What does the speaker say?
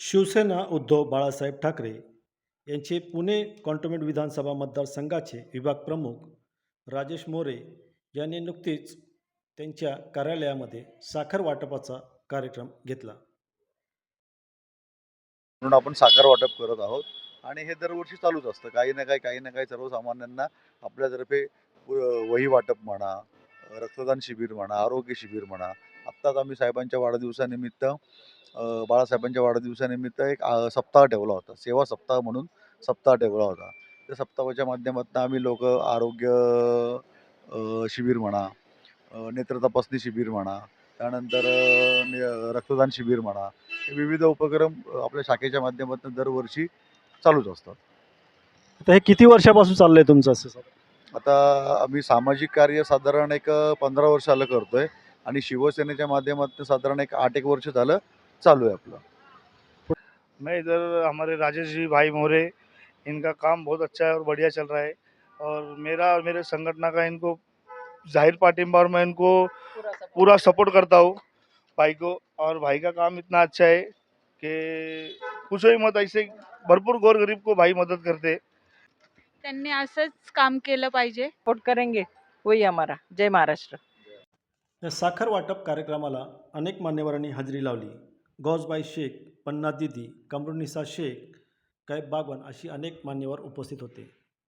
शिवसेना उद्धव बाळासाहेब ठाकरे यांचे पुणे कॉन्टोमेंट विधानसभा मतदारसंघाचे विभाग प्रमुख राजेश मोरे यांनी नुकतीच त्यांच्या कार्यालयामध्ये साखर वाटपाचा कार्यक्रम घेतला. म्हणून आपण साखर वाटप करत आहोत आणि हे दरवर्षी चालूच असतं. काही ना काही काही ना काही सर्वसामान्यांना आपल्यातर्फे वही वाटप म्हणा रक्तदान शिबिर म्हणा आरोग्य शिबिर म्हणा. आत्ताच आम्ही साहेबांच्या वाढदिवसानिमित्त बाळासाहेबांच्या वाढदिवसानिमित्त एक सप्ताह ठेवला होता. सेवा सप्ताह म्हणून सप्ताह ठेवला होता. त्या सप्ताहाच्या माध्यमातून आम्ही लोक आरोग्य शिबिर म्हणा नेत्र तपासणी शिबिर म्हणा त्यानंतर रक्तदान शिबिर म्हणा हे विविध उपक्रम आपल्या शाखेच्या माध्यमातून दरवर्षी चालूच असतात. आता हे किती वर्षापासून चाललंय तुमचं असं सर? आता आम्ही सामाजिक कार्य साधारण एक पंधरा वर्ष झालं करतोय आणि शिवसेनेच्या माध्यमातून साधारण एक आठ एक वर्ष झालं. चालू आहे आपलं. मैं इधर हमारे राजेश जी भाई मोरे इनका काम बहुत अच्छा है और बढ़िया चल रहा है। और मेरा और मेरे संगठन का इनको जाहिर पाटिम्बा और मैं इनको पूरा सपोर्ट करता हूँ भाई को। और भाई का काम इतना अच्छा है कि पूछो ही मत ऐसे भरपूर गोरगरीब को भाई मदद करते। त्यांनी असंच काम केलं पाहिजे. सपोर्ट करेंगे वही हमारा। जय महाराष्ट्र। या साखर वाटप कार्यक्रमाला अनेक मान्यवरांनी हजेरी लावली. गौजबाई शेख पन्ना दिदी कमरुनिसा शेख कैब बागवान अशी अनेक मान्यवर उपस्थित होते.